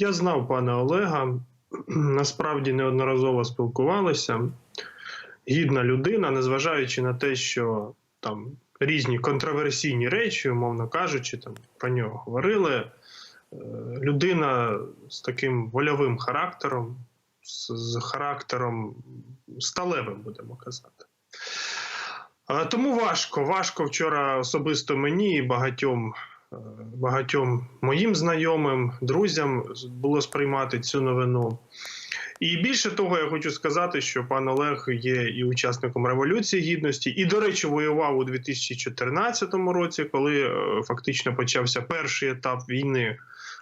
Я знав пана Олега, насправді неодноразово спілкувалися. Гідна людина, незважаючи на те, що там різні контроверсійні речі, умовно кажучи, там про нього говорили. Е, Людина з таким вольовим характером, з, з характером сталевим, будемо казати. Е, Тому важко, важко вчора особисто мені і багатьом, багатьом моїм знайомим, друзям було сприймати цю новину. І більше того, я хочу сказати, що пан Олег є і учасником Революції Гідності, і, до речі, воював у 2014 році, коли е, фактично почався перший етап війни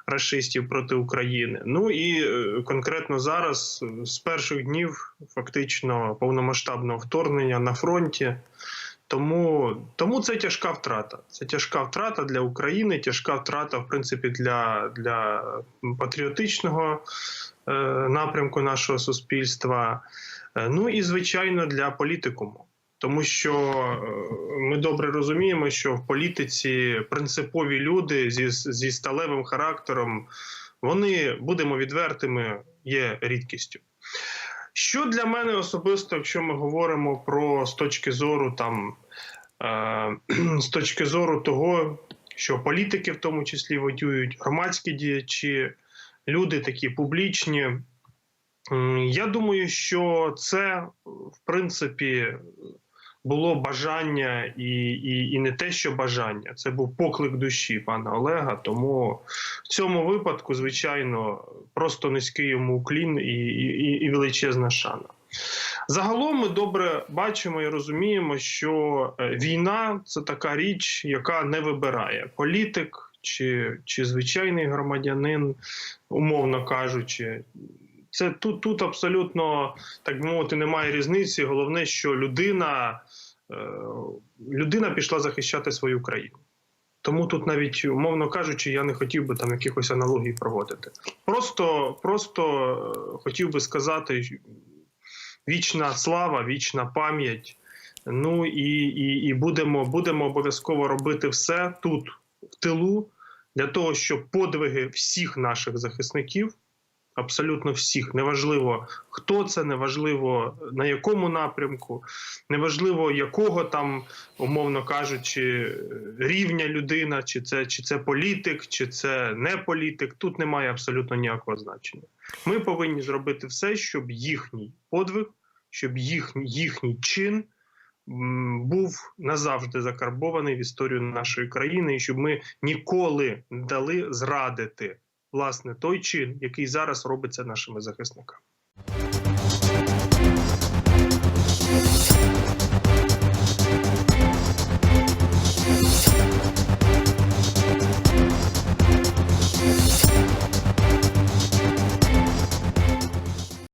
рашистів проти України. Ну і е, конкретно зараз, е, з перших днів, фактично повномасштабного вторгнення на фронті. Тому, тому це тяжка втрата. Це тяжка втрата для України, тяжка втрата, в принципі, для, для патріотичного е, напрямку нашого суспільства. Е, ну і звичайно для політикуму. Тому що е, ми добре розуміємо, що в політиці принципові люди зі, зі сталевим характером, вони, будемо відвертими, є рідкістю. Що для мене особисто, якщо ми говоримо про з точки зору там е, з точки зору того, що політики в тому числі воюють, громадські діячі, люди такі публічні. Я думаю, що це в принципі було бажання і, і, і не те, що бажання, це був поклик душі пана Олега. Тому в цьому випадку, звичайно, просто низький йому уклін і, і, і величезна шана. Загалом ми добре бачимо і розуміємо, що е, війна це така річ, яка не вибирає політик чи, чи звичайний громадянин, умовно кажучи. Це тут, тут абсолютно так би мовити немає різниці. Головне, що людина, е, людина пішла захищати свою країну. Тому тут навіть, умовно кажучи, я не хотів би там якихось аналогій проводити. Просто, просто е, хотів би сказати, вічна слава, вічна пам'ять. Ну і, і, і будемо, будемо обов'язково робити все тут, в тилу, для того, щоб подвиги всіх наших захисників, абсолютно всіх, неважливо хто це, неважливо на якому напрямку, неважливо якого там, умовно кажучи, рівня людина, чи це, чи це політик, чи це не політик. Тут немає абсолютно ніякого значення. Ми повинні зробити все, щоб їхній подвиг, щоб їхній, їхній чин був назавжди закарбований в історію нашої країни, і щоб ми ніколи не дали зрадити власне той чин, який зараз робиться нашими захисниками.